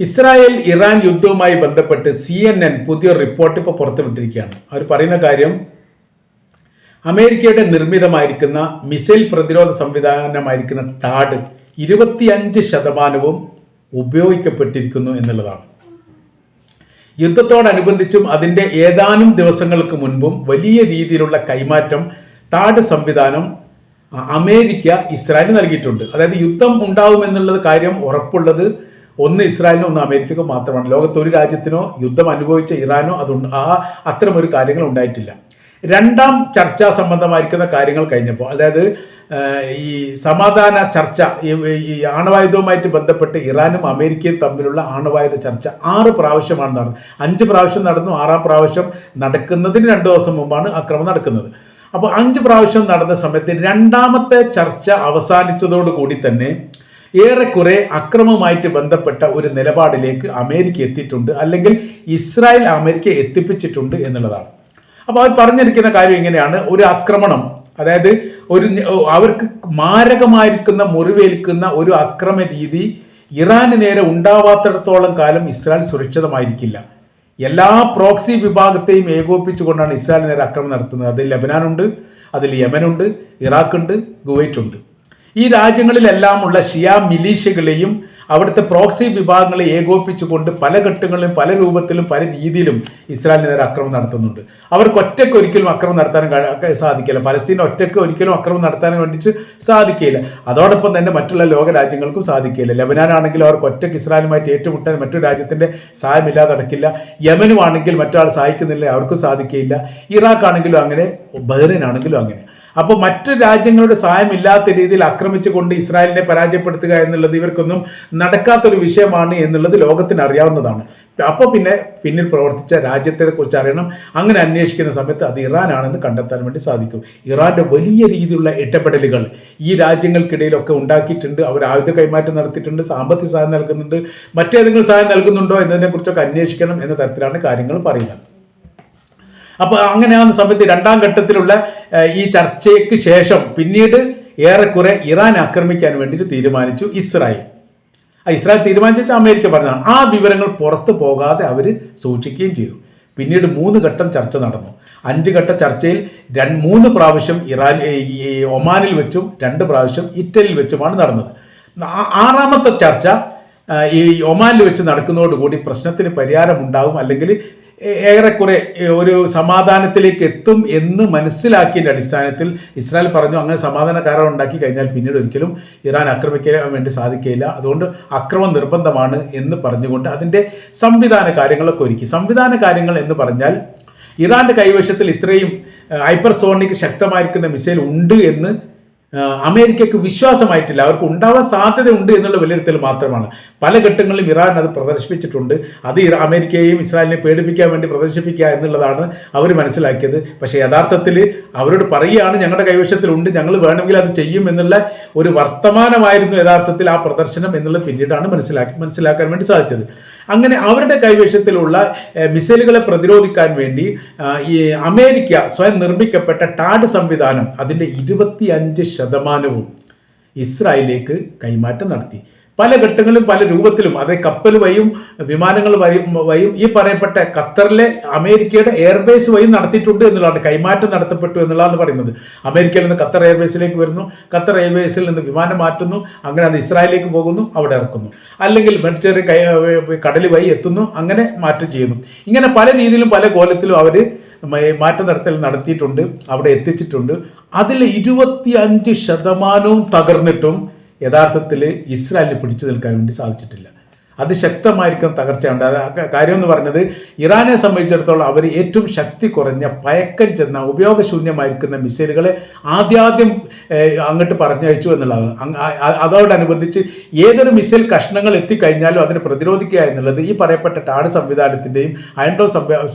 Israel Iran യുദ്ധവുമായി ബന്ധപ്പെട്ട് C N N പുതിയൊരു റിപ്പോർട്ട് ഇപ്പോൾ പുറത്തുവിട്ടിരിക്കുകയാണ്. അവർ പറയുന്ന കാര്യം അമേരിക്കയുടെ നിർമ്മിതമായിരിക്കുന്ന മിസൈൽ പ്രതിരോധ സംവിധാനമായിരിക്കുന്ന താഡ് ഇരുപത്തിയഞ്ച് ശതമാനവും ഉപയോഗിക്കപ്പെട്ടിരിക്കുന്നു എന്നുള്ളതാണ്. യുദ്ധത്തോടനുബന്ധിച്ചും അതിന്റെ ഏതാനും ദിവസങ്ങൾക്ക് മുൻപും വലിയ രീതിയിലുള്ള കൈമാറ്റം താഡ് സംവിധാനം അമേരിക്ക ഇസ്രായേലിന് നൽകിയിട്ടുണ്ട്. അതായത് യുദ്ധം ഉണ്ടാവുമെന്നുള്ളത് കാര്യം ഉറപ്പുള്ളത് ഒന്ന് ഇസ്രായേലിനോ ഒന്ന് അമേരിക്കക്കോ മാത്രമാണ്. ലോകത്ത് ഒരു രാജ്യത്തിനോ യുദ്ധം അനുഭവിച്ച ഇറാനോ അതുണ്ട്. ആ അത്തരമൊരു കാര്യങ്ങൾ ഉണ്ടായിട്ടില്ല. രണ്ടാം ചർച്ചാ സംബന്ധമായിരിക്കുന്ന കാര്യങ്ങൾ കഴിഞ്ഞപ്പോൾ അതായത് ഈ സമാധാന ചർച്ച ഈ ആണവായുധവുമായിട്ട് ബന്ധപ്പെട്ട് ഇറാനും അമേരിക്കയും തമ്മിലുള്ള ആണവായുധ ചർച്ച ആറ് പ്രാവശ്യമാണ് നടന്നത്. അഞ്ച് പ്രാവശ്യം നടന്നു ആറാം പ്രാവശ്യം നടക്കുന്നതിന് രണ്ട് ദിവസം മുമ്പാണ് അക്രമം നടക്കുന്നത്. അപ്പോൾ അഞ്ച് പ്രാവശ്യം നടന്ന സമയത്ത് രണ്ടാമത്തെ ചർച്ച അവസാനിച്ചതോടുകൂടി തന്നെ ഏറെക്കുറെ അക്രമമായിട്ട് ബന്ധപ്പെട്ട ഒരു നിലപാടിലേക്ക് അമേരിക്ക എത്തിയിട്ടുണ്ട് അല്ലെങ്കിൽ ഇസ്രായേൽ അമേരിക്ക എത്തിപ്പിച്ചിട്ടുണ്ട് എന്നുള്ളതാണ്. അപ്പോൾ അവർ പറഞ്ഞിരിക്കുന്ന കാര്യം ഇങ്ങനെയാണ്. ഒരു ആക്രമണം അതായത് ഒരു അവർക്ക് മാരകമായിരിക്കുന്ന മുറിവേൽക്കുന്ന ഒരു അക്രമ രീതി ഇറാന് നേരെ ഉണ്ടാവാത്തിടത്തോളം കാലം ഇസ്രായേൽ സുരക്ഷിതമായിരിക്കില്ല. എല്ലാ പ്രോക്സി വിഭാഗത്തെയും ഏകോപിപ്പിച്ചുകൊണ്ടാണ് ഇസ്രായേൽ നേരെ അക്രമം നടത്തുന്നത്. അതിൽ ലബനാനുണ്ട് അതിൽ യമനുണ്ട് ഇറാഖുണ്ട് ഗുവൈറ്റ് ഉണ്ട് ഈ രാജ്യങ്ങളിലെല്ലാമുള്ള ഷിയ മിലീഷ്യകളെയും അവിടുത്തെ പ്രോക്സി വിഭാഗങ്ങളെ ഏകോപിപ്പിച്ചുകൊണ്ട് പല ഘട്ടങ്ങളിലും പല രൂപത്തിലും പല രീതിയിലും ഇസ്രായേലിനെതിരെ അക്രമം നടത്തുന്നുണ്ട്. അവർക്ക് ഒറ്റയ്ക്ക് ഒരിക്കലും അക്രമം നടത്താനും സാധിക്കില്ല. പലസ്തീൻ ഒറ്റയ്ക്ക് ഒരിക്കലും അക്രമം നടത്താനും വേണ്ടിയിട്ട് സാധിക്കില്ല. അതോടൊപ്പം തന്നെ മറ്റുള്ള ലോക രാജ്യങ്ങൾക്കും സാധിക്കില്ല. ലബനാനാണെങ്കിൽ അവർക്ക് ഒറ്റയ്ക്ക് ഇസ്രായേലുമായിട്ട് ഏറ്റുമുട്ടാൻ മറ്റൊരു രാജ്യത്തിന്റെ സഹായമില്ലാതെ നടക്കില്ല. യമനുമാണെങ്കിൽ മറ്റൊരാൾ സഹായിക്കുന്നില്ല അവർക്കും സാധിക്കില്ല. ഇറാഖ് ആണെങ്കിലും അങ്ങനെ ബഹ്റിനാണെങ്കിലും അങ്ങനെ. അപ്പോൾ മറ്റു രാജ്യങ്ങളുടെ സഹായമില്ലാത്ത രീതിയിൽ ആക്രമിച്ചുകൊണ്ട് ഇസ്രായേലിനെ പരാജയപ്പെടുത്തുക എന്നുള്ളത് ഇവർക്കൊന്നും നടക്കാത്തൊരു വിഷയമാണ് എന്നുള്ളത് ലോകത്തിന് അറിയാവുന്നതാണ്. അപ്പോൾ പിന്നെ പിന്നിൽ പ്രവർത്തിച്ച രാജ്യത്തെ കുറിച്ച് അറിയണം. അങ്ങനെ അന്വേഷിക്കുന്ന സമയത്ത് അത് ഇറാനാണെന്ന് കണ്ടെത്താൻ വേണ്ടി സാധിക്കും. ഇറാന്റെ വലിയ രീതിയിലുള്ള ഇടപെടലുകൾ ഈ രാജ്യങ്ങൾക്കിടയിലൊക്കെ ഉണ്ടാക്കിയിട്ടുണ്ട്. അവർ ആയുധ കൈമാറ്റം നടത്തിയിട്ടുണ്ട് സാമ്പത്തിക സഹായം നൽകുന്നുണ്ട്. മറ്റേതെങ്കിലും സഹായം നൽകുന്നുണ്ടോ എന്നതിനെക്കുറിച്ചൊക്കെ അന്വേഷിക്കണം എന്ന തരത്തിലാണ് കാര്യങ്ങൾ പറയുന്നത്. അപ്പോൾ അങ്ങനെയാകുന്ന സമയത്ത് രണ്ടാം ഘട്ടത്തിലുള്ള ഈ ചർച്ചയ്ക്ക് ശേഷം പിന്നീട് ഏറെക്കുറെ ഇറാൻ ആക്രമിക്കാൻ വേണ്ടിയിട്ട് തീരുമാനിച്ചു ഇസ്രായേൽ. ആ ഇസ്രായേൽ തീരുമാനിച്ചു അമേരിക്ക പറഞ്ഞതാണ്. ആ വിവരങ്ങൾ പുറത്തു പോകാതെ അവർ സൂക്ഷിക്കുകയും ചെയ്തു. പിന്നീട് മൂന്ന് ഘട്ടം ചർച്ച നടന്നു. അഞ്ച് ഘട്ട ചർച്ചയിൽ രണ്ട് മൂന്ന് പ്രാവശ്യം ഇറാൻ ഒമാനിൽ വെച്ചും രണ്ട് പ്രാവശ്യം ഇറ്റലിയിൽ വെച്ചുമാണ് നടന്നത്. ആറാമത്തെ ചർച്ച ഈ ഒമാനിൽ വെച്ച് നടക്കുന്നതോടുകൂടി പ്രശ്നത്തിന് പരിഹാരമുണ്ടാകും അല്ലെങ്കിൽ ഏറെക്കുറെ ഒരു സമാധാനത്തിലേക്ക് എത്തും എന്ന് മനസ്സിലാക്കിയതിന്റെ അടിസ്ഥാനത്തിൽ ഇസ്രായേൽ പറഞ്ഞു അങ്ങനെ സമാധാന കരാർ ഉണ്ടാക്കി കഴിഞ്ഞാൽ പിന്നീട് ഒരിക്കലും ഇറാൻ ആക്രമിക്കാൻ വേണ്ടി സാധിക്കില്ല അതുകൊണ്ട് അക്രമം നിർബന്ധമാണ് എന്ന് പറഞ്ഞുകൊണ്ട് അതിന്റെ സംവിധാന കാര്യങ്ങളൊക്കെ ഒരുക്കി. സംവിധാന കാര്യങ്ങൾ എന്ന് പറഞ്ഞാൽ ഇറാന്റെ കൈവശത്തിൽ ഇത്രയും ഹൈപ്പർസോണിക് ശക്തമായിരിക്കുന്ന മിസൈൽ ഉണ്ട് എന്ന് ആ, അമേരിക്കക്ക് വിശ്വാസമായിട്ടില്ല. അവർക്ക് ഉണ്ടാവാൻ സാധ്യതയുണ്ട് എന്നുള്ള വിലയിരുത്തൽ മാത്രമാണ്. പല ഘട്ടങ്ങളിലും ഇറാൻ അത് പ്രദർശിപ്പിച്ചിട്ടുണ്ട്. അത് അമേരിക്കയെയും ഇസ്രായേലിനെ പേടിപ്പിക്കാൻ വേണ്ടി പ്രദർശിപ്പിക്കുക എന്നുള്ളതാണ് അവർ മനസ്സിലാക്കിയത്. പക്ഷേ യഥാർത്ഥത്തിൽ അവരോട് പറയുകയാണ് ഞങ്ങളുടെ കൈവശത്തിലുണ്ട് ഞങ്ങൾ വേണമെങ്കിൽ അത് ചെയ്യും എന്നുള്ള ഒരു വർത്തമാനമായിരുന്നു യഥാർത്ഥത്തിൽ ആ പ്രദർശനം എന്നുള്ളത് പിന്നീടാണ് മനസ്സിലാക്കി മനസ്സിലാക്കാൻ വേണ്ടി സാധിച്ചത്. അങ്ങനെ അവരുടെ കൈവശത്തിലുള്ള മിസൈലുകളെ പ്രതിരോധിക്കാൻ വേണ്ടി ഈ അമേരിക്ക സ്വയം നിർമ്മിക്കപ്പെട്ട ടാഡ് സംവിധാനം അതിന്റെ ഇരുപത്തിയഞ്ച് ശതമാനവും ഇസ്രായേലിലേക്ക് കൈമാറ്റം നടത്തി. പല ഘട്ടങ്ങളിലും പല രൂപത്തിലും അത് കപ്പൽ വഴിയും വിമാനങ്ങൾ വയും ഈ പറയപ്പെട്ട ഖത്തറിലെ അമേരിക്കയുടെ എയർബേസ് വയും നടത്തിയിട്ടുണ്ട് എന്നുള്ളതാണ് കൈമാറ്റം നടത്തപ്പെട്ടു എന്നുള്ളതാണ് പറയുന്നത്. അമേരിക്കയിൽ നിന്ന് ഖത്തർ എയർബേസിലേക്ക് വരുന്നു. ഖത്തർ എയർബേസിൽ നിന്ന് വിമാനം മാറ്റുന്നു. അങ്ങനെ അത് ഇസ്രായേലിലേക്ക് പോകുന്നു അവിടെ ഇറക്കുന്നു. അല്ലെങ്കിൽ മെഡിറ്ററി കൈ കടൽ വഴി എത്തുന്നു അങ്ങനെ മാറ്റം ചെയ്യുന്നു. ഇങ്ങനെ പല രീതിയിലും പല കോലത്തിലും അവർ മാറ്റം നടത്തൽ നടത്തിയിട്ടുണ്ട് അവിടെ എത്തിച്ചിട്ടുണ്ട്. അതിൽ ഇരുപത്തി അഞ്ച് ശതമാനവും തകർന്നിട്ടും യഥാർത്ഥത്തിൽ ഇസ്രായേലിന് പിടിച്ചു നിൽക്കാൻ വേണ്ടി സാധിച്ചിട്ടില്ല. അതിശക്തമായിരിക്കുന്ന തകർച്ചയുണ്ട്. അത് കാര്യം എന്ന് പറഞ്ഞത് ഇറാനെ സംബന്ധിച്ചിടത്തോളം അവർ ഏറ്റവും ശക്തി കുറഞ്ഞ പയക്കം ചെന്ന ഉപയോഗശൂന്യമായിരിക്കുന്ന മിസൈലുകളെ ആദ്യാദ്യം അങ്ങോട്ട് പറഞ്ഞയച്ചു എന്നുള്ളതാണ്. അതോടനുബന്ധിച്ച് ഏതൊരു മിസൈൽ കഷ്ണങ്ങൾ എത്തിക്കഴിഞ്ഞാലും അതിനെ പ്രതിരോധിക്കുക എന്നുള്ളത് ഈ പറയപ്പെട്ട ടാഡ് സംവിധാനത്തിന്റെയും അയൺഡോ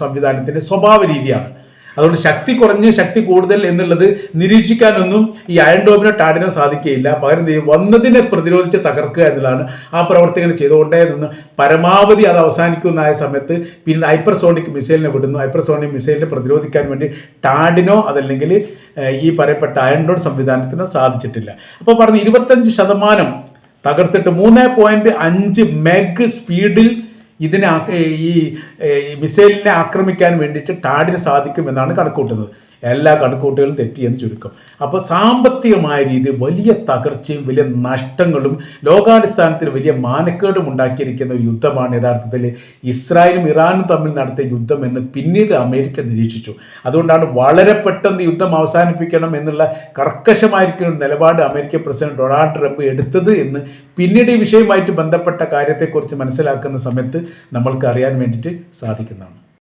സംവിധാനത്തിന്റെ സ്വഭാവ രീതിയാണ്. അതുകൊണ്ട് ശക്തി കുറഞ്ഞ് ശക്തി കൂടുതൽ എന്നുള്ളത് നിരീക്ഷിക്കാനൊന്നും ഈ അയൺ ഡോമിനോ ടാഡിനോ സാധിക്കുകയില്ല. പകരം വന്നതിനെ പ്രതിരോധിച്ച് തകർക്കുക എന്നുള്ളതാണ് ആ പ്രവർത്തകർ ചെയ്തുകൊണ്ടേ നിന്ന് പരമാവധി അത് അവസാനിക്കുന്നതായ സമയത്ത് പിന്നെ ഹൈപ്പർസോണിക് മിസൈലിനെ വിടുന്നു. ഹൈപ്പർസോണിക് മിസൈലിനെ പ്രതിരോധിക്കാൻ വേണ്ടി ടാഡിനോ അതല്ലെങ്കിൽ ഈ പറയപ്പെട്ട അയൺ ഡോൺ സംവിധാനത്തിനോ സാധിച്ചിട്ടില്ല. അപ്പോൾ പറഞ്ഞു ഇരുപത്തഞ്ച് ശതമാനം തകർത്തിട്ട് മൂന്ന് പോയിന്റ് അഞ്ച് മെഗ് സ്പീഡിൽ ഇതിനെ ഈ മിസൈലിനെ ആക്രമിക്കാൻ വേണ്ടിയിട്ട് ടാഡിന് സാധിക്കുമെന്നാണ് കണക്കൂട്ടുന്നത്. എല്ലാ കണക്കൂട്ടുകളും തെറ്റിയെന്ന് ചുരുക്കം. അപ്പോൾ സാമ്പത്തികമായ രീതിയിൽ വലിയ തകർച്ചയും വലിയ നഷ്ടങ്ങളും ലോകാടിസ്ഥാനത്തിൽ വലിയ മാനക്കേടും ഉണ്ടാക്കിയിരിക്കുന്ന ഒരു യുദ്ധമാണ് യഥാർത്ഥത്തിൽ ഇസ്രായേലും ഇറാനും തമ്മിൽ നടത്തിയ യുദ്ധം എന്ന് പിന്നീട് അമേരിക്ക നിരീക്ഷിച്ചു. അതുകൊണ്ടാണ് വളരെ പെട്ടെന്ന് യുദ്ധം അവസാനിപ്പിക്കണം എന്നുള്ള കർക്കശമായിരിക്കുന്ന നിലപാട് അമേരിക്കൻ പ്രസിഡന്റ് ഡൊണാൾഡ് ട്രംപ് എടുത്തത് എന്ന് പിന്നീട് ഈ വിഷയവുമായിട്ട് ബന്ധപ്പെട്ട കാര്യത്തെക്കുറിച്ച് മനസ്സിലാക്കുന്ന സമയത്ത് നമ്മൾക്ക് അറിയാൻ വേണ്ടിയിട്ട് സാധിക്കുന്നതാണ്.